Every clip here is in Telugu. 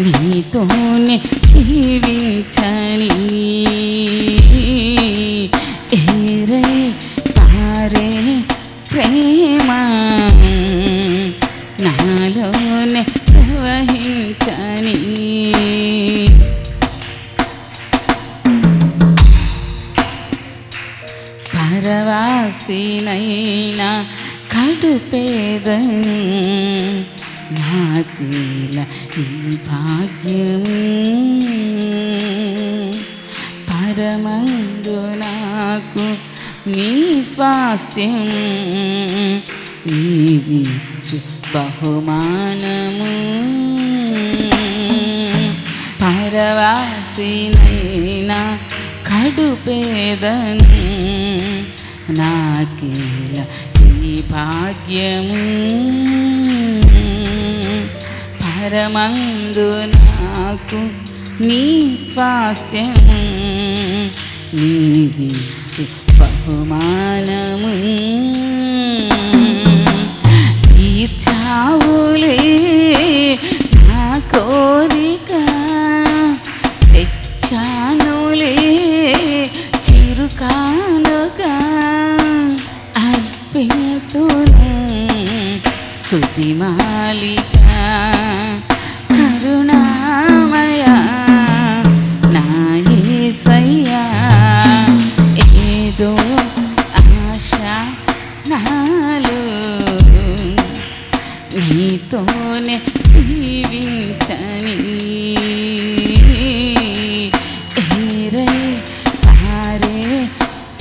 నీతోనే జీవించాలి ఏరే పారే ప్రేమ నాలోనే ప్రవహించాలి పరవాసినైనా కడు పేదన స్వాస్థ్యం నీవిచ్చు బహుమానము పరవాసినైనా కడు పేదను నాకేల ఈ భాగ్యము పరమందు నాకు నీ స్వాస్థ్యము నీవిచ్చు బహుమానము. తీర్చావులే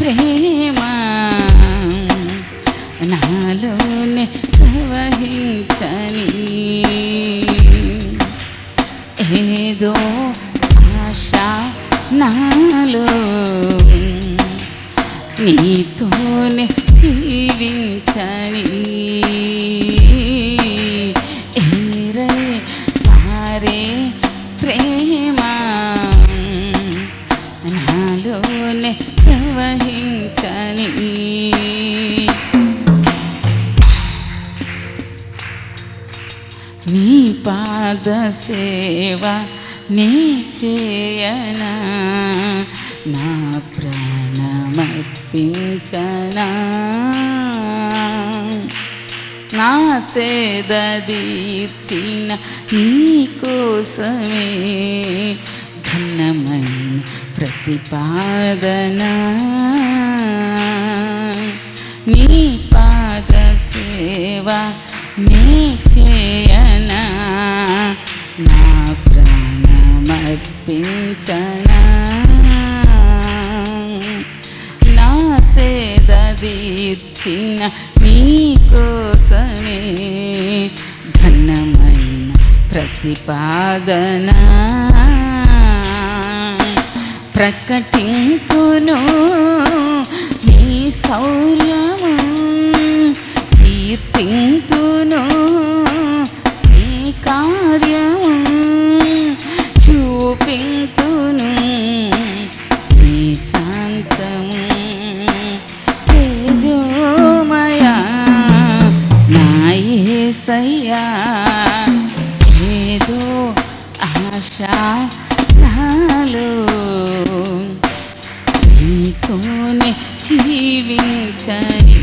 से मा சக்தி பாதனா. ভেদো আশা নালো। ভিতনে জীবিতায়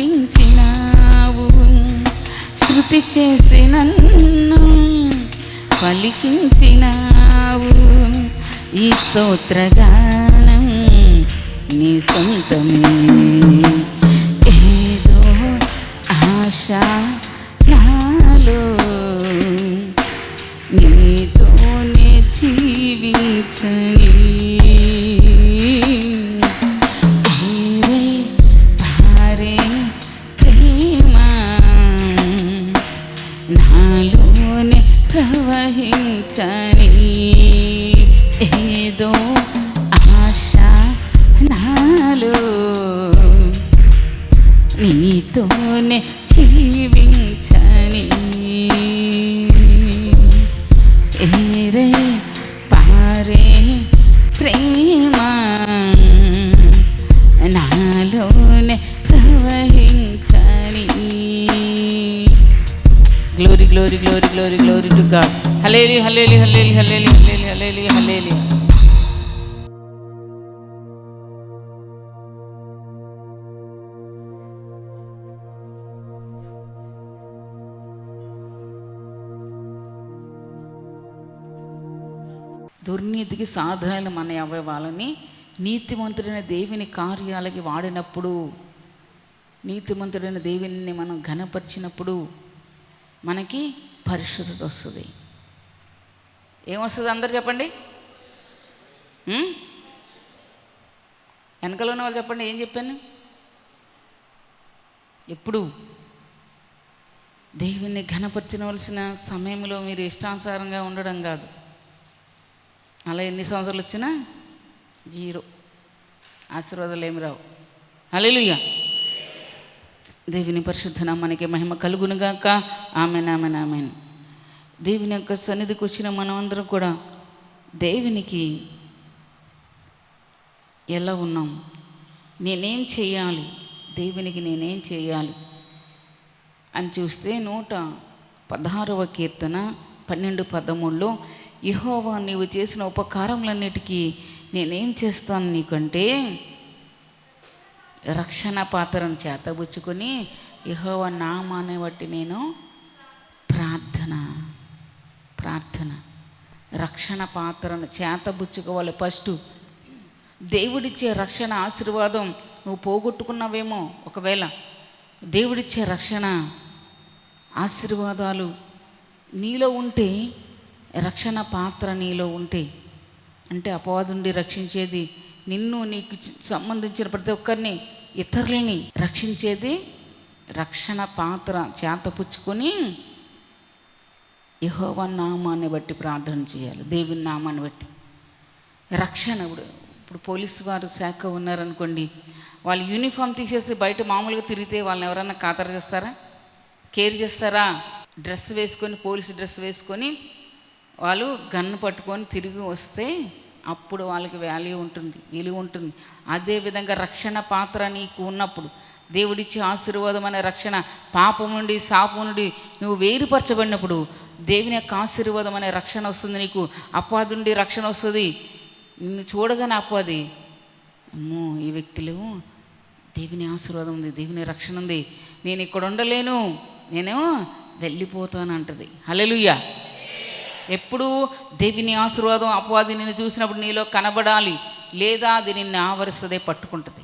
చూపించినావు శృతి చేసి నన్ను పలికించినావు. ఈ స్తోత్రగానం నీ సొంతమే. ఏదో ASHA glory glory glory to God హలేలి హలేలి హలేలి హలేలి హలేలి హలేలి హలేలి దుర్నీతికి సాధనలు మన అవయవాలని నీతిమంతుడైన దేవుని కార్యాలకి వాడినప్పుడు నీతిమంతుడైన దేవుని మనం ఘనపరిచినప్పుడు మనకి పరిశుద్ధత వస్తుంది. ఏమొస్తుంది అందరు చెప్పండి? వెనకలో ఉన్న వాళ్ళు చెప్పండి ఏం చెప్పాను? ఎప్పుడు? దేవుణ్ణి ఘనపరచవలసిన సమయంలో మీరు ఇష్టానుసారంగా ఉండడం కాదు. అలా ఎన్ని సంవత్సరాలు వచ్చినా జీరో. ఆశీర్వాదాలు ఏమి రావు. అలెలుయ్య దేవుని పరిశుద్ధన మనకి మహిమ కలుగునుగాక. Amen amen amen. దేవుని యొక్క సన్నిధికి వచ్చిన మనమందరం కూడా దేవునికి ఎలా ఉన్నాం? నేనేం చేయాలి? దేవునికి నేనేం చేయాలి? అని చూస్తే నూట పదహారవ కీర్తన పన్నెండు పదమూడులో యహోవా నీవు చేసిన ఉపకారములన్నిటికీ నేనేం చేస్తాను నీకంటే రక్షణ పాత్రను చేతబుచ్చుకొని యహోవ నామాన్ని బట్టి నేను ప్రార్థన ప్రార్థన. రక్షణ పాత్రను చేతబుచ్చుకోవాలి ఫస్ట్. దేవుడిచ్చే రక్షణ ఆశీర్వాదం నువ్వు పోగొట్టుకున్నావేమో ఒకవేళ. దేవుడిచ్చే రక్షణ ఆశీర్వాదాలు నీలో ఉంటే రక్షణ పాత్ర నీలో ఉంటే. అంటే అపవాదుండి రక్షించేది నిన్ను నీకు సంబంధించిన ప్రతి ఒక్కరిని ఇతరులని రక్షించేది రక్షణ పాత్ర చేతపుచ్చుకొని యహోవ నామాన్ని బట్టి ప్రార్థన చేయాలి. దేవుని నామాన్ని బట్టి. రక్షణ ఇప్పుడు ఇప్పుడు పోలీసు వారు శాఖ ఉన్నారనుకోండి వాళ్ళు యూనిఫామ్ తీసేసి బయట మామూలుగా తిరిగితే వాళ్ళని ఎవరైనా ఖాతరు చేస్తారా? కేర్ చేస్తారా? డ్రెస్ వేసుకొని పోలీసు డ్రెస్ వేసుకొని వాళ్ళు గన్ను పట్టుకొని తిరిగి వస్తే అప్పుడు వాళ్ళకి వాల్యూ ఉంటుంది విలువ ఉంటుంది. అదేవిధంగా రక్షణ పాత్ర నీకు ఉన్నప్పుడు దేవుడిచ్చే ఆశీర్వాదం అనే రక్షణ పాపం నుండి శాపం నుండి నువ్వు వేరుపరచబడినప్పుడు దేవుని యొక్క ఆశీర్వాదం అనే రక్షణ వస్తుంది నీకు. అపాదుండి రక్షణ వస్తుంది. నిన్ను చూడగానే అపాది అమ్మో ఈ వ్యక్తిలో దేవుని ఆశీర్వాదం ఉంది దేవుని రక్షణ ఉంది. నేను ఇక్కడ ఉండలేను. నేను వెళ్ళిపోతాను అంటది. హలెలుయ్యా ఎప్పుడూ దేవుని ఆశీర్వాదం అపవాది నిన్ను చూసినప్పుడు నీలో కనబడాలి లేదా అది నిన్ను ఆవరిస్తుందే పట్టుకుంటుంది.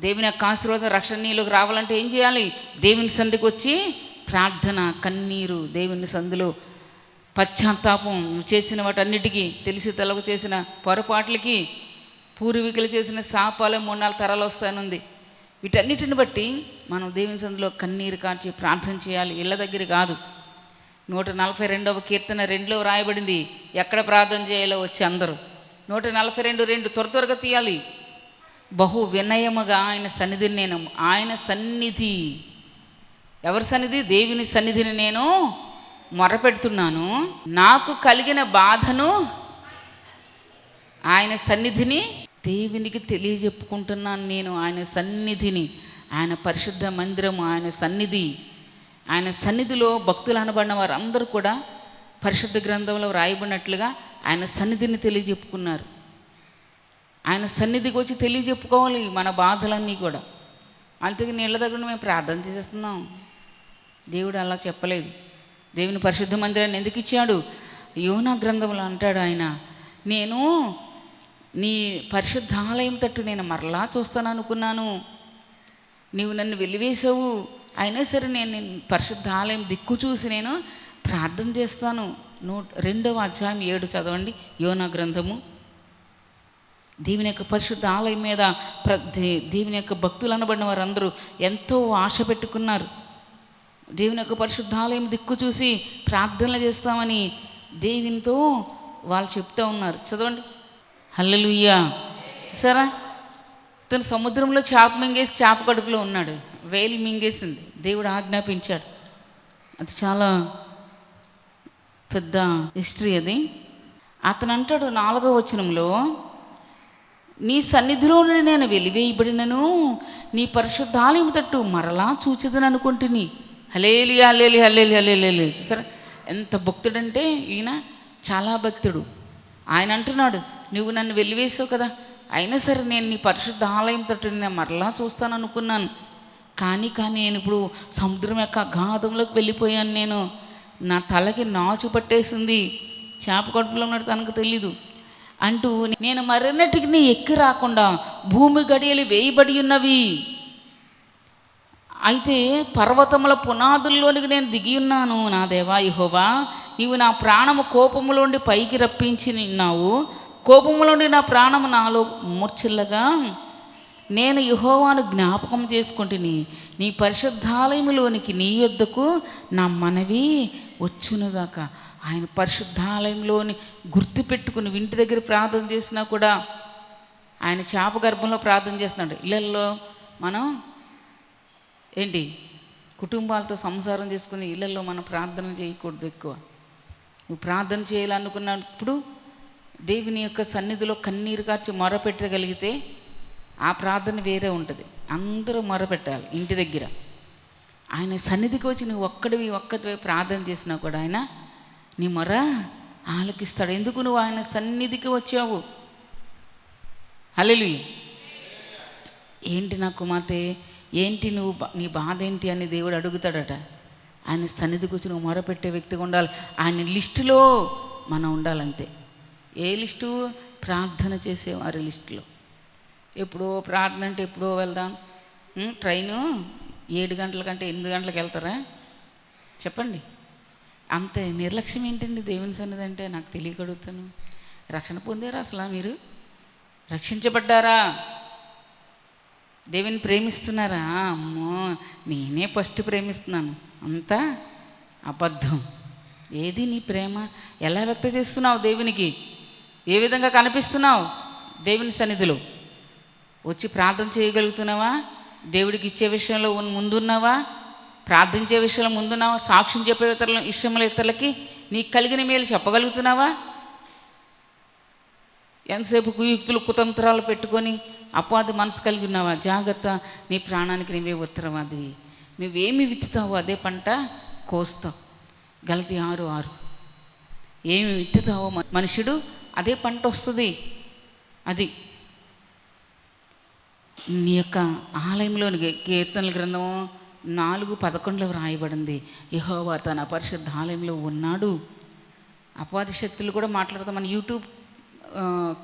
దేవుని యొక్క ఆశీర్వాదం రక్షణ నీలోకి రావాలంటే ఏం చేయాలి? దేవుని సంధికి వచ్చి ప్రార్థన కన్నీరు దేవుని సంధిలో పశ్చాత్తాపం చేసిన వాటన్నిటికీ తెలిసి తెలవ చేసిన పొరపాట్లకి పూర్వీకులు చేసిన సాపాలు మూడు నాలుగు తరాలు వస్తానుంది. వీటన్నిటిని బట్టి మనం దేవుని సందులో కన్నీరు కాచి ప్రార్థన చేయాలి. ఇళ్ళ దగ్గర కాదు. నూట నలభై రెండవ కీర్తన రెండులో వ్రాయబడింది ఎక్కడ ప్రార్థన చేయాలో వచ్చి అందరూ. నూట నలభై రెండు రెండు త్వర త్వరగా తీయాలి. బహు వినయముగా ఆయన సన్నిధిని నేను ఆయన సన్నిధి. ఎవరి సన్నిధి? దేవుని సన్నిధిని నేను మొరపెడుతున్నాను. నాకు కలిగిన బాధను ఆయన సన్నిధిని దేవునికి తెలియజెప్పుకుంటున్నాను నేను ఆయన సన్నిధిని. ఆయన పరిశుద్ధ మందిరము ఆయన సన్నిధి. ఆయన సన్నిధిలో భక్తులు అనబడిన వారందరూ కూడా పరిశుద్ధ గ్రంథంలో రాయబడినట్లుగా ఆయన సన్నిధిని తెలియజెప్పుకున్నారు. ఆయన సన్నిధికి వచ్చి తెలియజెప్పుకోవాలి మన బాధలన్నీ కూడా. అందుకే నీళ్ళ దగ్గర మేము ప్రార్థన చేసేస్తున్నాం. దేవుడు అలా చెప్పలేదు. దేవుని పరిశుద్ధ మందిరాన్ని ఎందుకు ఇచ్చాడు? యోనా గ్రంథంలో అంటాడు ఆయన నేను నీ పరిశుద్ధాలయం తట్టు నేను మరలా చూస్తాను అనుకున్నాను. నీవు నన్ను వెలివేసావు అయినా సరే నేను పరిశుద్ధ ఆలయం దిక్కు చూసి నేను ప్రార్థన చేస్తాను. నూట రెండవ అధ్యాయం ఏడు చదవండి. యోనా గ్రంథము. దేవుని యొక్క పరిశుద్ధ ఆలయం మీద ప్ర దే- దేవుని యొక్క భక్తులు అనబడిన వారందరూ ఎంతో ఆశ పెట్టుకున్నారు. దేవుని యొక్క పరిశుద్ధ ఆలయం దిక్కు చూసి ప్రార్థనలు చేస్తామని దేవునితో వాళ్ళు చెప్తూ ఉన్నారు. చదవండి. హల్లెలుయ్యా సరే ఇతను సముద్రంలో చేప మింగేసి చేప కడుపులో ఉన్నాడు. వేలు మింగేసింది. దేవుడు ఆజ్ఞాపించాడు. అది చాలా పెద్ద హిస్టరీ అది. అతను అంటాడు నాలుగో వచనంలో నీ సన్నిధిలో నుండి నేను వెలివేయబడినను నీ పరిశుద్ధాలయం తట్టు మరలా చూచదని అనుకుంటుని. హలేలి హలేలి హలేలి హలేలి సరే ఎంత భక్తుడంటే ఈయన చాలా భక్తుడు. ఆయన అంటున్నాడు నువ్వు నన్ను వెలివేసావు కదా. అయినా సరే నేను నీ పరిశుద్ధ ఆలయం తట్టు నేను మరలా చూస్తాను అనుకున్నాను. కానీ కానీ నేను ఇప్పుడు సముద్రం యొక్క అగాధంలోకి వెళ్ళిపోయాను నేను. నా తలకి నాచు పట్టేసింది. చేప కడుపులో ఉన్నట్టు తనకు తెలీదు. అంటూ నేను మరెన్నటికి నీ ఎక్కి రాకుండా భూమి గడియలు వేయబడి ఉన్నవి. అయితే పర్వతముల పునాదుల్లోనికి నేను దిగి ఉన్నాను. నా దేవా ఇహోవా నీవు నా ప్రాణము కోపములోండి పైకి రప్పించి నిన్నావు. కోపములోండి నా ప్రాణము నాలో మూర్చిల్లగా నేను యుహోవాను జ్ఞాపకం చేసుకుంటుని నీ పరిశుద్ధాలయములోనికి నీ యొద్దకు నా మనవి వచ్చునుగాక. ఆయన పరిశుద్ధాలయంలోని గుర్తుపెట్టుకుని ఇంటి దగ్గర ప్రార్థన చేసినా కూడా ఆయన చేప గర్భంలో ప్రార్థన చేస్తున్నాడు. ఇళ్ళల్లో మనం ఏంటి? కుటుంబాలతో సంసారం చేసుకుని ఇళ్ళల్లో మనం ప్రార్థన చేయకూడదు ఎక్కువ. నువ్వు ప్రార్థన చేయాలనుకున్నప్పుడు దేవుని యొక్క సన్నిధిలో కన్నీరు కాచి మొరపెట్టగలిగితే ఆ ప్రార్థన వేరే ఉంటుంది. అందరూ మొరపెట్టాలి ఇంటి దగ్గర. ఆయన సన్నిధికి వచ్చి నువ్వు ఒక్కడివి ఒక్కడివి ప్రార్థన చేసినా కూడా ఆయన నీ మొర ఆలకిస్తాడు. ఎందుకు నువ్వు ఆయన సన్నిధికి వచ్చావు? హలెలు ఏంటి నా కుమార్తె? ఏంటి నువ్వు బా- నీ బాధ ఏంటి అని దేవుడు అడుగుతాడట. ఆయన సన్నిధికి వచ్చి నువ్వు మొరపెట్టే వ్యక్తిగా ఉండాలి. ఆయన లిస్టులో మనం ఉండాలంతే. ఏ లిస్టు? ప్రార్థన చేసేవారి లిస్టులో. ఎప్పుడో ప్రార్థన అంటే ఎప్పుడో వెళ్దాం. ట్రైను ఏడు గంటల కంటే ఎనిమిది గంటలకు వెళ్తారా? చెప్పండి. అంత నిర్లక్ష్యం ఏంటండి దేవుని సన్నిధి అంటే? నాకు తెలియగడుగుతాను రక్షణ పొందారా అసలు మీరు? రక్షించబడ్డారా? దేవుని ప్రేమిస్తున్నారా? అమ్మో నేనే ఫస్ట్ ప్రేమిస్తున్నాను. అంతా అబద్ధం. ఏది నీ ప్రేమ? ఎలా వ్యక్త చేస్తున్నావు దేవునికి? ఏ విధంగా కనిపిస్తున్నావు దేవుని సన్నిధిలో? వచ్చి ప్రార్థన చేయగలుగుతున్నావా? దేవుడికి ఇచ్చే విషయంలో ముందున్నావా? ప్రార్థించే విషయంలో ముందున్నావా? సాక్ష్యం చెప్పే ఇతరుల ఇష్టముల ఇతరులకి నీకు కలిగిన మేలు చెప్పగలుగుతున్నావా? ఎంతసేపు కుయుక్తులు కుతంత్రాలు పెట్టుకొని అపవాది మనసు కలిగి ఉన్నావా? జాగ్రత్త నీ ప్రాణానికి నీవే ఉత్తరవాదివి. నువ్వేమి విత్తుతావో అదే పంట కోస్తావు. గలతి ఆరు ఆరు. ఏమి విత్తుతావో మ- మనుషుడు అదే పంట వస్తుంది. అది నీ యొక్క ఆలయంలోని కీర్తనల గ్రంథము నాలుగు పదకొండులో వ్రాయబడింది. యహోవా తన పరిశుద్ధ ఆలయంలో ఉన్నాడు. అపవాది శక్తులు కూడా మాట్లాడతాం. మన యూట్యూబ్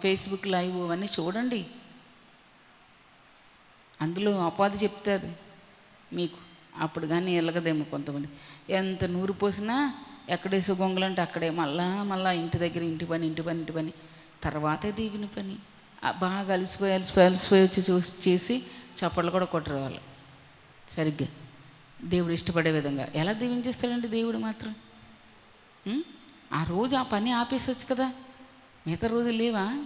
ఫేస్బుక్ లైవ్ అవన్నీ చూడండి. అందులో అపాధి చెప్తారు మీకు. అప్పుడు కానీ ఎలగదేమో కొంతమంది. ఎంత నూరు పోసినా ఎక్కడేసో గొంగలు అంటే అక్కడే మళ్ళా మళ్ళా ఇంటి దగ్గర ఇంటి పని ఇంటి పని ఇంటి పని. తర్వాతే దీవిని పని. బాగా అలసిపోయి అలసిపోయి అలసిపోయి వచ్చి చూసి చేసి చప్పట్లు కూడా కొట్టరు వాళ్ళు సరిగ్గా. దేవుడు ఇష్టపడే విధంగా. ఎలా దీవించేస్తాడండి దేవుడు మాత్రం? ఆ రోజు ఆ పని ఆపేసొచ్చు కదా. మిగతా రోజు లేవా?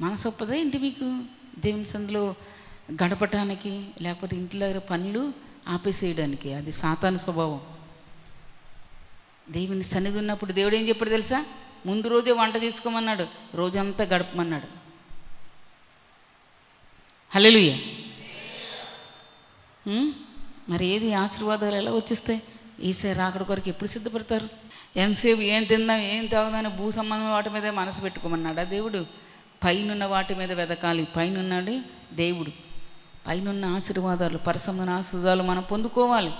మనసు ఒప్పదా ఏంటి మీకు? దేవుని సందులో గడపటానికి లేకపోతే ఇంట్లో దగ్గర పనులు ఆపేసేయడానికి. అది సాతాను స్వభావం. దేవుని సన్నిధి ఉన్నప్పుడు దేవుడు ఏం చెప్పాడు తెలుసా? ముందు రోజే వంట చేసుకోమన్నాడు రోజంతా గడపమన్నాడు. హల్లెలూయా. మరి ఏది? ఆశీర్వాదాలు ఎలా వచ్చేస్తాయి? ఈసారి రాకడ కొరకు ఎప్పుడు సిద్ధపడతారు? ఎంతసేపు ఏం తిందాం ఏం తాగుదాం భూ సంబంధం వాటి మీదే మనసు పెట్టుకోమన్నాడు ఆ దేవుడు? పైనున్న వాటి మీద వెదకాలి పైనున్నాడు దేవుడు. పైనున్న ఆశీర్వాదాలు పరిశ్రమ ఆశీర్వాదాలు మనం పొందుకోవాలి.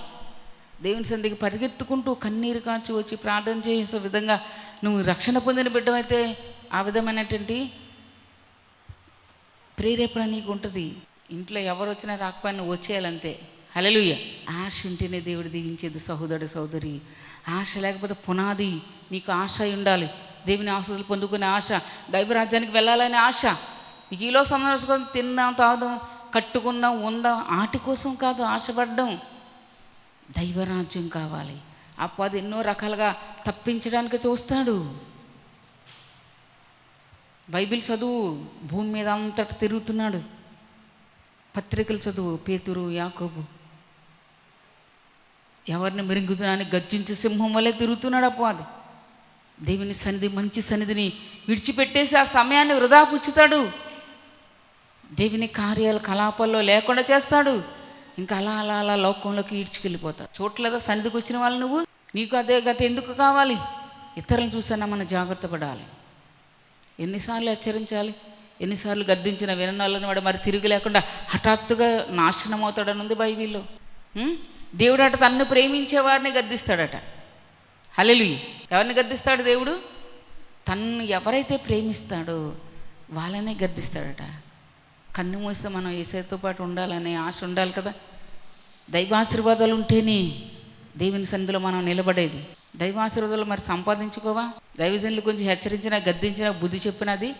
దేవుని సందికి పరిగెత్తుకుంటూ కన్నీరు కాచి వచ్చి ప్రార్థన చేసే విధంగా నువ్వు రక్షణ పొందిన బిడ్డమైతే ఆ విధమైనటువంటి ప్రేరేపణ నీకు ఉంటుంది. ఇంట్లో ఎవరు వచ్చినా రాకపోయినా నువ్వు వచ్చేయాలంతే. హలలుయ ఆశ ఇంటినే దేవుడు దీవించేది సహోదరుడు సహోదరి. ఆశ లేకపోతే పునాది నీకు ఆశ అయి ఉండాలి. దేవుని ఆశలు పొందుకునే ఆశ. దైవరాజ్యానికి వెళ్ళాలనే ఆశ. నీకు ఈలో సంబంధం తిందాం తాగుదాం కట్టుకుందాం ఉందాం. ఆటి కోసం కాదు ఆశపడ్డం. దైవరాజ్యం కావాలి. అప్పది ఎన్నో రకాలుగా తప్పించడానికి చూస్తాడు. బైబిల్ చదువు భూమి మీద అంతట తిరుగుతున్నాడు. పత్రికలు చదువు పేతురు యాకోబు. ఎవరిని మెరుగుతున్నాని గర్జించి సింహం వల్లే తిరుగుతున్నాడు అపవాది దేవుని సన్నిధి మంచి సన్నిధిని విడిచిపెట్టేసి ఆ సమయాన్ని వృధా పుచ్చుతాడు. దేవుని కార్యాలు కలాపాల్లో లేకుండా చేస్తాడు. ఇంకా అలా అలా అలా లోకంలోకి ఈడ్చుకెళ్ళిపోతాడు చూడలేదా సంధికి వచ్చిన వాళ్ళు నువ్వు నీకు అదే గత ఎందుకు కావాలి? ఇతరులను చూసన్నా మనం జాగ్రత్త పడాలి. ఎన్నిసార్లు హెచ్చరించాలి? ఎన్నిసార్లు గద్దించిన వినాలని వాడు మరి తిరిగి లేకుండా హఠాత్తుగా నాశనం అవుతాడని ఉంది బైబిల్లో. దేవుడు అట తన్ను ప్రేమించే వారిని గద్దిస్తాడట. హలెలు ఎవరిని గద్దిస్తాడు దేవుడు? తన్ను ఎవరైతే ప్రేమిస్తాడో వాళ్ళనే గద్దిస్తాడట. కన్ను మూస్తే మనం ఏసైతో పాటు ఉండాలనే ఆశ ఉండాలి కదా. దైవాశీర్వాదాలు ఉంటేనే దేవుని సన్నిధిలో మనం నిలబడేది. దైవాశీర్వాదాలు మరి సంపాదించుకోవా? దైవజనులు కొంచెం హెచ్చరించినా గద్దించినా బుద్ధి చెప్పినది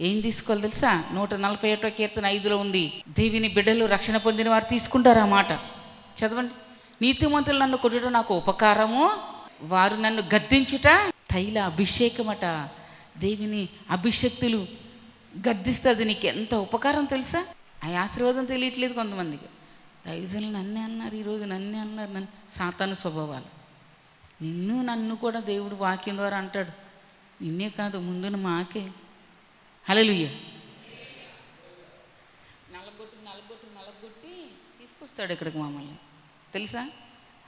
ఏం తీసుకోవాలి తెలుసా? నూట నలభై ఒకటో కీర్తన ఐదులో ఉంది. దేవిని బిడ్డలు రక్షణ పొందిన వారు తీసుకుంటారు ఆ మాట. చదవండి. నీతిమంతులు నన్ను కొట్టడం నాకు ఉపకారము వారు నన్ను గద్దించుట తైల అభిషేకమట. దేవిని అభిషక్తులు గద్దిస్తుంది నీకు ఎంత ఉపకారం తెలుసా? ఆ ఆశీర్వాదం తెలియట్లేదు కొంతమందికి. దైవజనులు నన్నే అన్నారు ఈరోజు నన్నే అన్నారు నన్ను సాతాను స్వభావాలు. నిన్ను నన్ను కూడా దేవుడు వాక్యం ద్వారా అంటాడు. నిన్నే కాదు ముందున మాకే. హలలుయ్య నలగొట్టి నలగొట్టి నలగొట్టి తీసుకొస్తాడు ఇక్కడికి మమ్మల్ని. తెలుసా?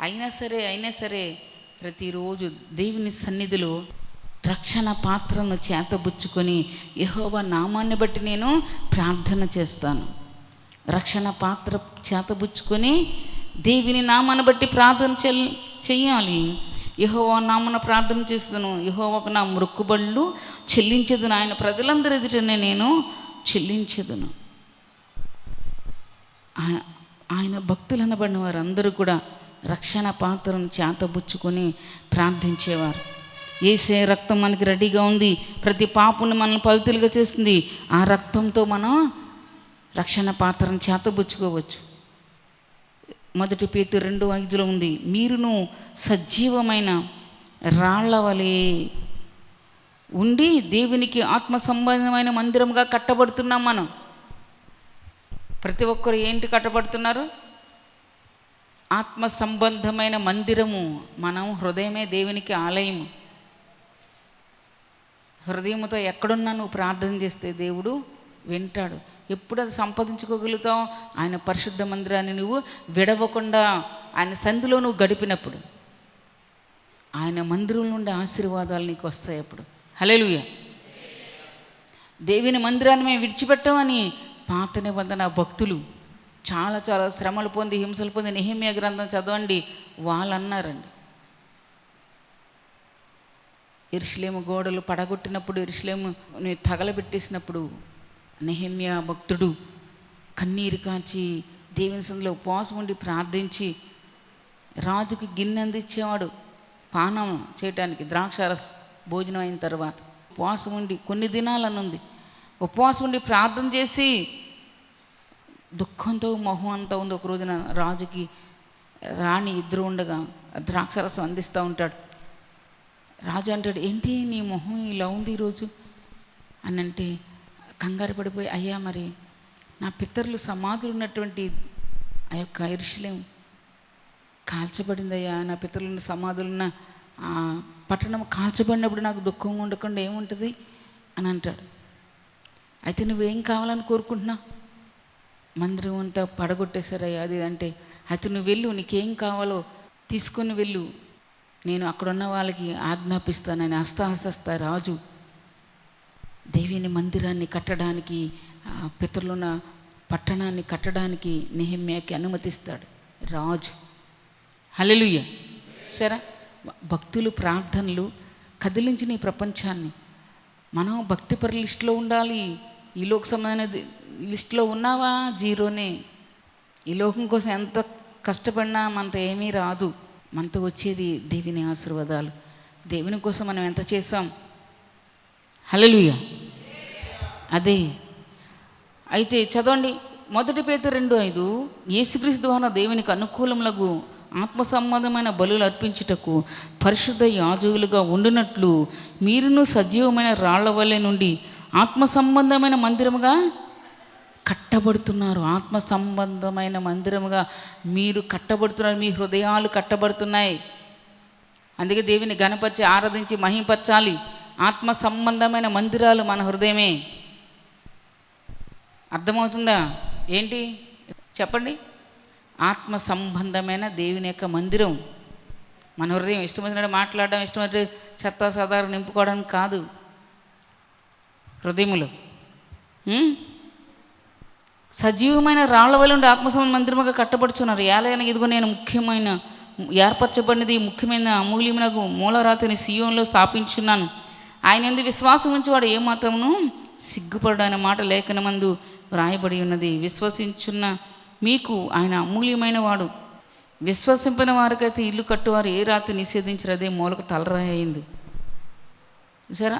అయినా సరే అయినా సరే ప్రతిరోజు దేవుని సన్నిధిలో రక్షణ పాత్రను చేతబుచ్చుకొని యహోవ నామాన్ని బట్టి నేను ప్రార్థన చేస్తాను. రక్షణ పాత్ర చేతబుచ్చుకొని దేవిని నామాన్ని బట్టి ప్రార్థన చెల్ చెయ్యాలి. యహోవా నామన ప్రార్థన చేస్తాను యహోవాకు నా మృక్కుబళ్ళు చెల్లించదును. ఆయన ప్రజలందరి ఎదుటనే నేను చెల్లించదును. ఆయన భక్తులు అనబడిన వారందరూ కూడా రక్షణ పాత్రను చేతబుచ్చుకొని ప్రార్థించేవారు. ఏసే రక్తం మనకి రెడీగా ఉంది. ప్రతి పాపుని మనల్ని పవిత్రులుగా చేస్తుంది. ఆ రక్తంతో మనం రక్షణ పాత్రను చేతబుచ్చుకోవచ్చు. మొదటి పేతు రెండు ఐదులో ఉంది. మీరును సజీవమైన రాళ్ళ వలె ఉండి దేవునికి ఆత్మ సంబంధమైన మందిరంగా కట్టబడుతున్నాం మనం. ప్రతి ఒక్కరు ఏంటి కట్టబడుతున్నారు? ఆత్మ సంబంధమైన మందిరము. మనం హృదయమే దేవునికి ఆలయము. హృదయముతో ఎక్కడున్నా నువ్వు ప్రార్థన చేస్తే దేవుడు వింటాడు. ఎప్పుడు అది సంపాదించుకోగలుగుతావు? ఆయన పరిశుద్ధ మందిరాన్ని నువ్వు విడవకుండా ఆయన సంధిలో నువ్వు గడిపినప్పుడు. ఆయన మందిరం నుండి ఆశీర్వాదాలు నీకు వస్తాయి అప్పుడు. హలేలుయ దేవిని మందిరాన్ని మేము విడిచిపెట్టామని పాత నిబంధన భక్తులు చాలా చాలా శ్రమలు పొంది హింసలు పొంది నిహిమ్య గ్రంథం చదవండి. వాళ్ళు అన్నారండి ఇరుషులేము గోడలు పడగొట్టినప్పుడు ఇరుషులేము తగలబెట్టేసినప్పుడు నెహమ్య భక్తుడు కన్నీరు కాచి దేవుని సందులో ఉపవాసం ఉండి ప్రార్థించి రాజుకి గిన్నె అందించేవాడు పానం చేయటానికి ద్రాక్షారస్ భోజనం అయిన తర్వాత ఉపవాసం ఉండి కొన్ని దినాలనుంది. ఉపవాసం ఉండి ప్రార్థన చేసి దుఃఖంతో మొహం అంతా ఉంది. ఒక రోజున రాజుకి రాణి ఇద్దరు ఉండగా ద్రాక్షరసం అందిస్తూ ఉంటాడు. రాజు అంటాడు ఏంటి నీ మొహం ఇలా ఉంది ఈరోజు అని అంటే కంగారు పడిపోయి అయ్యా మరి నా పితరులు సమాధులు ఉన్నటువంటి ఆ యొక్క ఇరుషులేం కాల్చబడిందయ్యా. నా పితరులున్న సమాధులున్న ఆ పట్టణం కాల్చబడినప్పుడు నాకు దుఃఖం ఉండకుండా ఏముంటుంది? అని అంటాడు. అయితే నువ్వేం కావాలని కోరుకుంటున్నా మందిరం అంతా పడగొట్టేశారయ్యా అది అంటే అయితే నువ్వు వెళ్ళు నీకేం కావాలో తీసుకొని వెళ్ళు నేను అక్కడున్న వాళ్ళకి ఆజ్ఞాపిస్తానని హస్తహస్త రాజు దేవిని మందిరాన్ని కట్టడానికి పితరులున్న పట్టణాన్ని కట్టడానికి నెహమ్యాకి అనుమతిస్తాడు. రాజు. హల్లెలూయ. సరే భక్తులు ప్రార్థనలు కదిలించిన ఈ ప్రపంచాన్ని. మనం భక్తిపర లిస్టులో ఉండాలి. ఈ లోక సంబంధమైన లిస్టులో ఉన్నావా? జీరోనే. ఈ లోకం కోసం ఎంత కష్టపడినా మనతో ఏమీ రాదు. మనతో వచ్చేది దేవుని ఆశీర్వాదాలు. దేవుని కోసం మనం ఎంత చేసాం హలలుయ అదే. అయితే చదవండి. మొదటి పేద రెండు ఐదు. యేసుక్రీస్తు ద్వారా దేవునికి అనుకూలములకు ఆత్మ సంబంధమైన బలులు అర్పించుటకు పరిశుద్ధ యాజువులుగా ఉండునట్లు మీరును సజీవమైన రాళ్ళ వల్లే నుండి ఆత్మ సంబంధమైన మందిరముగా కట్టబడుతున్నారు. ఆత్మ సంబంధమైన మందిరముగా మీరు కట్టబడుతున్నారు. మీ హృదయాలు కట్టబడుతున్నాయి. అందుకే దేవిని గణపరిచి ఆరాధించి మహింపరచాలి. ఆత్మ సంబంధమైన మందిరాలు మన హృదయమే. అర్థమవుతుందా? ఏంటి? చెప్పండి. ఆత్మ సంబంధమైన దేవుని యొక్క మందిరం మన హృదయం. ఇష్టమైనట్టు మాట్లాడడం ఇష్టమైనట్టు చెత్త సదారు నింపుకోవడానికి కాదు. హృదయములు. సజీవమైన రాళ్ళ వల్ల ఉండి ఆత్మసంబంధ మందిరముగా కట్టబడుచున్నారు. ఏలైనా ఇదిగో నేను ముఖ్యమైన ఏర్పరచబడినది ముఖ్యమైన అమూల్యమునకు మూలరాతిని సియోన్లో స్థాపించున్నాను ఆయన ఎందు విశ్వాసం ఉంచి వాడు ఏమాత్రమును సిగ్గుపడు అనే మాట లేఖనమందు వ్రాయబడి ఉన్నది. విశ్వసించున్న మీకు ఆయన అమూల్యమైన వాడు విశ్వసింపిన వారికైతే ఇల్లు కట్టువారు ఏ రాత్రి నిషేధించరు అదే మూలకు తలరాయి అయింది. సరే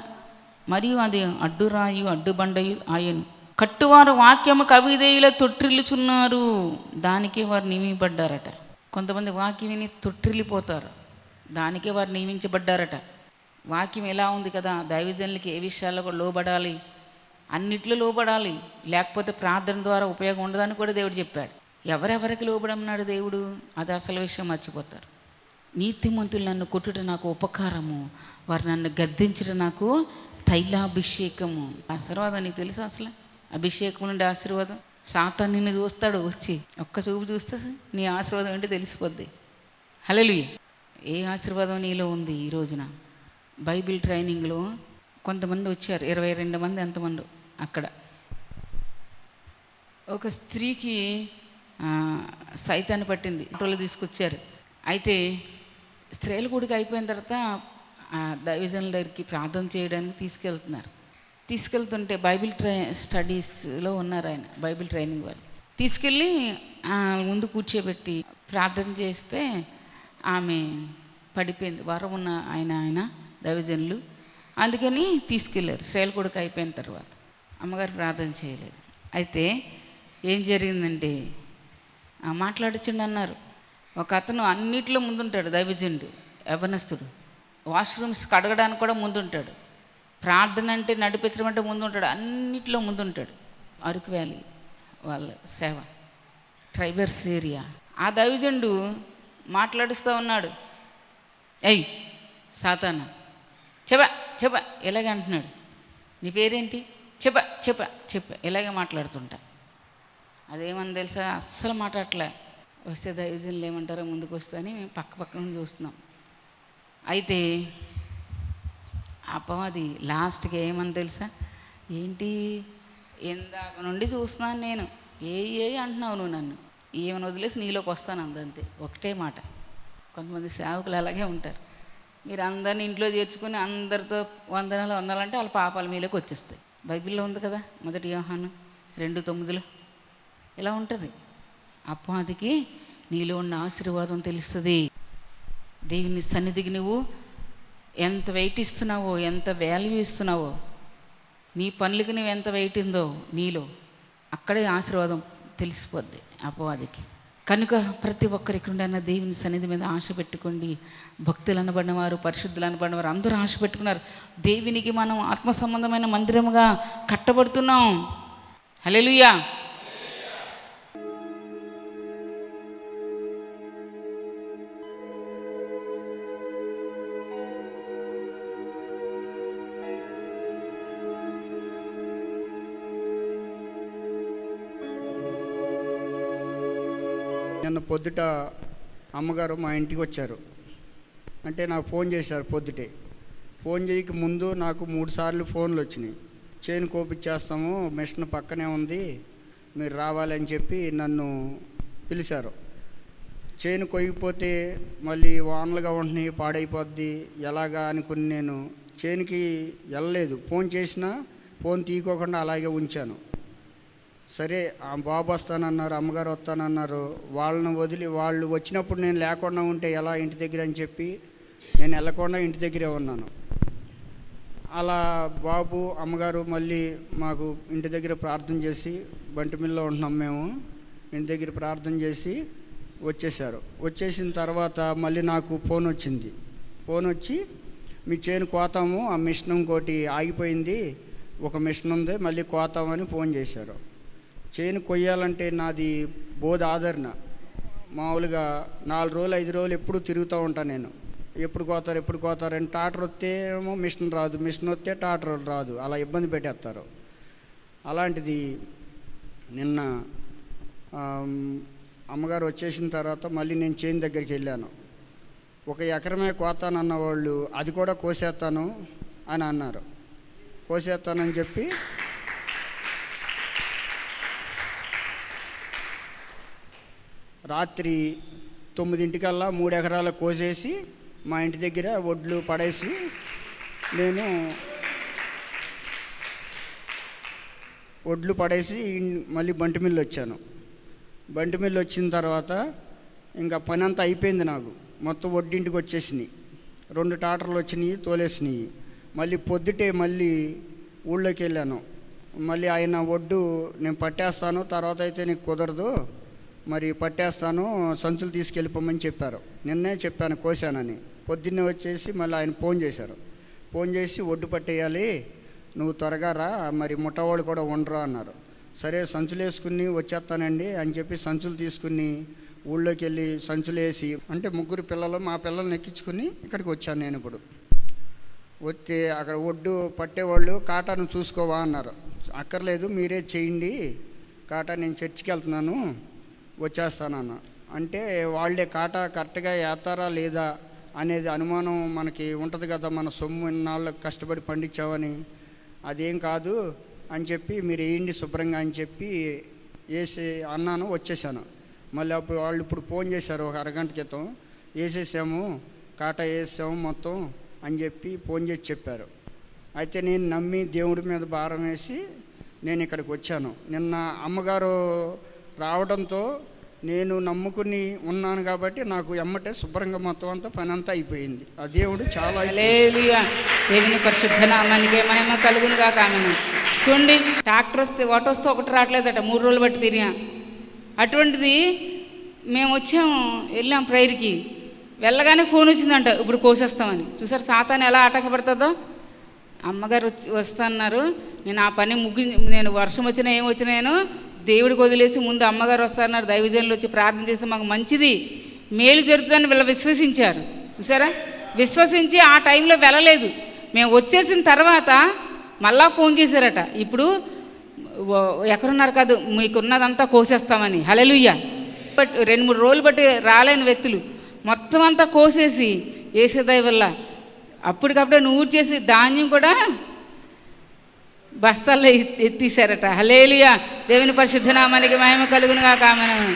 మరియు అది అడ్డురాయు అడ్డుబండయు ఆయను. కట్టువారు వాక్యము కవిదేయుల తొట్టిల్లుచున్నారు. దానికే వారు నియమింపడ్డారట కొంతమంది వాక్యం విని తొట్టిల్లిపోతారు. దానికే వారు నియమించబడ్డారట. వాక్యం ఎలా ఉంది కదా? దైవజనులకి ఏ విషయాల్లో కూడా లోబడాలి? అన్నిట్లో లోబడాలి. లేకపోతే ప్రార్థన ద్వారా ఉపయోగం ఉండదని కూడా దేవుడు చెప్పాడు. ఎవరెవరికి లోబడమన్నాడు దేవుడు? అది అసలు విషయం మర్చిపోతారు. నీతిమంతులు నన్ను కొట్టుట నాకు ఉపకారము. వారు నన్ను గద్దించడం నాకు తైలాభిషేకము. ఆశీర్వాదం నీకు తెలుసు అసలు? అభిషేకం నుండి ఆశీర్వాదం. సాతాన్ నిన్ను చూస్తాడు వచ్చి. ఒక్క చూపు చూస్తే నీ ఆశీర్వాదం అంటే తెలిసిపోద్ది. హలలు ఏ ఆశీర్వాదం నీలో ఉంది ఈ రోజున? బైబిల్ ట్రైనింగ్లో కొంతమంది వచ్చారు. ఇరవై రెండు మంది ఎంతమంది అక్కడ. ఒక స్త్రీకి సైతాన్ని పట్టింది. ఆటోలో తీసుకొచ్చారు. అయితే స్త్రీల గుడికి అయిపోయిన తర్వాత దైవజనుల దగ్గరికి ప్రార్థన చేయడానికి తీసుకెళ్తున్నారు. తీసుకెళ్తుంటే బైబిల్ ట్రై స్టడీస్లో ఉన్నారు ఆయన బైబిల్ ట్రైనింగ్ వాళ్ళు. తీసుకెళ్ళి ముందు కూర్చోబెట్టి ప్రార్థన చేస్తే ఆమె పడిపోయింది. వరం ఉన్న ఆయన ఆయన దైవజనులు. అందుకని తీసుకెళ్ళారు స్త్రీల కొడుకు అయిపోయిన తర్వాత. అమ్మగారు ప్రార్థన చేయలేదు. అయితే ఏం జరిగిందంటే మాట్లాడచ్చండి అన్నారు. ఒక అతను అన్నిట్లో ముందుంటాడు దైవజనుడు యవనస్తుడు వాష్రూమ్స్ కడగడానికి కూడా ముందుంటాడు. ప్రార్థన అంటే నడిపించడం అంటే ముందు ఉంటాడు అన్నిట్లో ముందుంటాడు. అరకు వ్యాలీ వాళ్ళ సేవ. Tribals area. ఆ దైవజండు మాట్లాడుస్తూ ఉన్నాడు. ఎయ్ సాతాన చెప్ప చెప్ప ఇలాగే అంటున్నాడు. నీ పేరేంటి? చెప్ప చెప్ప చెప్ప ఇలాగే మాట్లాడుతుంటా. అదేమని తెలుసా? అస్సలు మాట్లాడలే వస్తే దైవజనులు ఏమంటారో ముందుకు వస్తే అని మేము పక్క పక్క నుండి చూస్తున్నాం. అయితే అపవాది లాస్ట్కి ఏమని తెలుసా? ఏంటి? ఇందాక నుండి చూస్తున్నాను నేను. ఏ ఏ అంటున్నావు నువ్వు నన్ను. ఏమని వదిలేసి నీలోకి వస్తాను అందంతే. ఒకటే మాట. కొంతమంది సేవకులు అలాగే ఉంటారు. మీరు అందరిని ఇంట్లో చేర్చుకుని అందరితో వందనాలు వందాలంటే వాళ్ళ పాపాలు మీలోకి వచ్చేస్తాయి. బైబిల్లో ఉంది కదా మొదటి యోహాను రెండు తొమ్మిదిలో. ఇలా ఉంటుంది. అపవాదికి నీలో ఉన్న ఆశీర్వాదం తెలుస్తుంది. దేవుని సన్నిధికి నువ్వు ఎంత వెయిట్ ఇస్తున్నావో ఎంత వాల్యూ ఇస్తున్నావో నీ పనులకి నువ్వు ఎంత వెయిట్ ఉందో నీలో అక్కడే ఆశీర్వాదం తెలిసిపోద్ది అపవాదికి. కనుక ప్రతి ఒక్కరికి ఉన్న దేవుని సన్నిధి మీద ఆశ పెట్టుకోండి. భక్తులు అనబడినవారు పరిశుద్ధులు అనబడినవారు అందరూ ఆశ పెట్టుకున్నారు. దేవునికి మనం ఆత్మ సంబంధమైన మందిరముగా కట్టబడుతున్నాం. హల్లెలూయా. నిన్న పొద్దుట అమ్మగారు మా ఇంటికి వచ్చారు. అంటే నాకు ఫోన్ చేశారు పొద్దుటే. ఫోన్ చేయక ముందు నాకు మూడు సార్లు ఫోన్లు వచ్చినాయి. చేను కోపిచ్చేస్తాము మిషన్ పక్కనే ఉంది మీరు రావాలని చెప్పి నన్ను పిలిచారు. చేను కొయ్యిపోతే మళ్ళీ వానలుగా ఉంటున్నాయి పాడైపోద్ది ఎలాగా అనుకుని నేను చేనుకి వెళ్ళలేదు. ఫోన్ చేసినా ఫోన్ తీయకోకుండా అలాగే ఉంచాను. సరే ఆ బాబు వస్తానన్నారు అమ్మగారు వస్తానన్నారు వాళ్ళని వదిలి వాళ్ళు వచ్చినప్పుడు నేను లేకుండా ఉంటే ఎలా ఇంటి దగ్గర అని చెప్పి నేను వెళ్ళకుండా ఇంటి దగ్గరే ఉన్నాను. అలా బాబు అమ్మగారు మళ్ళీ మాకు ఇంటి దగ్గర ప్రార్థన చేసి బంటిమిల్లో ఉంటున్నాం మేము. ఇంటి దగ్గర ప్రార్థన చేసి వచ్చేసారు వచ్చేసిన తర్వాత మళ్ళీ నాకు ఫోన్ వచ్చింది. ఫోన్ వచ్చి మీ చేను కోతాము ఆ మిషన్ ఇంకోటి ఆగిపోయింది ఒక మిషన్ ఉంది మళ్ళీ కోతామని ఫోన్ చేశారు. చేను కొయ్యాలంటే నాది బోధ ఆదరణ. మామూలుగా నాలుగు రోజులు ఐదు రోజులు ఎప్పుడు తిరుగుతూ ఉంటాను నేను. ఎప్పుడు కోతారు ఎప్పుడు కోతారు అని టాటర్ వస్తే ఏమో మిషన్ రాదు. మిషన్ వస్తే టాటర్ రాదు. అలా ఇబ్బంది పెట్టేస్తారు. అలాంటిది నిన్న అమ్మగారు వచ్చేసిన తర్వాత మళ్ళీ నేను చేను దగ్గరికి వెళ్ళాను. ఒక ఎకరమే కోతానన్న వాళ్ళు అది కూడా కోసేస్తాను అని అన్నారు. కోసేస్తానని చెప్పి రాత్రి తొమ్మిదింటికల్లా మూడు ఎకరాలు కోసేసి మా ఇంటి దగ్గర ఒడ్లు పడేసి నేను ఒడ్లు పడేసి మళ్ళీ బంటి మిల్లు వచ్చాను. బంటి మిల్లు వచ్చిన తర్వాత ఇంకా పని అంతా అయిపోయింది నాకు. మొత్తం ఒడ్డింటికి వచ్చేసినాయి. రెండు టాటర్లు వచ్చినాయి తోలేసినాయి. మళ్ళీ పొద్దుటే మళ్ళీ ఊళ్ళోకి వెళ్ళాను. మళ్ళీ ఆయన ఒడ్డు నేను పట్టేస్తాను తర్వాత అయితే నీకు కుదరదు. మరి పట్టేస్తాను సంచులు తీసుకెళ్ళిపోమని చెప్పారు. నిన్నే చెప్పాను కోసానని పొద్దున్నే వచ్చేసి మళ్ళీ ఆయన ఫోన్ చేశారు. ఫోన్ చేసి ఒడ్డు పట్టేయాలి నువ్వు త్వరగా రా మరి ముఠావాళ్ళు కూడా ఉండరు అన్నారు. సరే సంచులు వేసుకుని వచ్చేస్తానండి అని చెప్పి సంచులు తీసుకుని ఊళ్ళోకి వెళ్ళి సంచులు వేసి అంటే ముగ్గురు పిల్లలు మా పిల్లల్ని ఎక్కించుకుని ఇక్కడికి వచ్చాను నేను ఇప్పుడు. వచ్చి అక్కడ ఒడ్డు పట్టేవాళ్ళు కాటాను చూసుకోవా అన్నారు. అక్కర్లేదు మీరే చేయండి. కాటా నేను చర్చికి వెళ్తున్నాను. వచ్చేస్తానన్న. అంటే వాళ్ళే కాటా కరెక్ట్గా వేస్తారా లేదా అనేది అనుమానం మనకి ఉంటుంది కదా మన సొమ్ము ఇన్నాళ్ళు కష్టపడి పండించామని అదేం కాదు అని చెప్పి మీరు వేయండి శుభ్రంగా అని చెప్పి వేసి అన్నాను వచ్చేసాను. మళ్ళీ అప్పుడు వాళ్ళు ఇప్పుడు ఫోన్ చేశారు ఒక అరగంట క్రితం. వేసేసాము కాటా వేసాము మొత్తం అని చెప్పి ఫోన్ చేసి చెప్పారు. అయితే నేను నమ్మి దేవుడి మీద భారం వేసి నేను ఇక్కడికి వచ్చాను. నిన్న అమ్మగారు రావడంతో నేను నమ్ముకుని ఉన్నాను కాబట్టి నాకు ఎమ్మటే శుభ్రంగా మొత్తం అంతా పని అంతా అయిపోయింది. ఆ దేవుడు చాలా దేవుని పరిశుద్ధ నామానికి మహిమ కలుగును కాక చూడండి ట్రాక్టర్ వస్తే ఒకటి వస్తే ఒకటి రావట్లేదట మూడు రోజులు బట్టి తిరిగా. అటువంటిది మేము వచ్చాము వెళ్ళాం ప్రైర్కి వెళ్ళగానే ఫోన్ వచ్చిందంట ఇప్పుడు కోసేస్తామని. చూసారు సాతాను ఎలా ఆటంకపడుతుందో అమ్మగారు వచ్చి వస్తున్నారు నేను ఆ పని ముగి నేను వర్షం వచ్చినా ఏం వచ్చినా నేను దేవుడికి వదిలేసి ముందు అమ్మగారు వస్తారన్నారు దైవజనులు వచ్చి ప్రార్థన చేసి మాకు మంచిది. మేలు జరుగుతుందని వీళ్ళు విశ్వసించారు. చూసారా? విశ్వసించి ఆ టైంలో వెళ్ళలేదు. మేము వచ్చేసిన తర్వాత మళ్ళా ఫోన్ చేశారట. ఇప్పుడు ఎక్కడున్నారు కాదు మీకున్నదంతా కోసేస్తామని. హలలుయ్య బట్ రెండు మూడు రోజులు బట్టి రాలేని వ్యక్తులు. మొత్తం అంతా కోసేసి వేసేదాయి వల్ల. అప్పటికప్పుడే నూరు చేసి ధాన్యం కూడా బస్తాల్లో ఎత్- ఎత్తేసారట హలేలుయా దేవుని పరిశుద్ధనామానికి మహిమ కలుగునుగా కామనము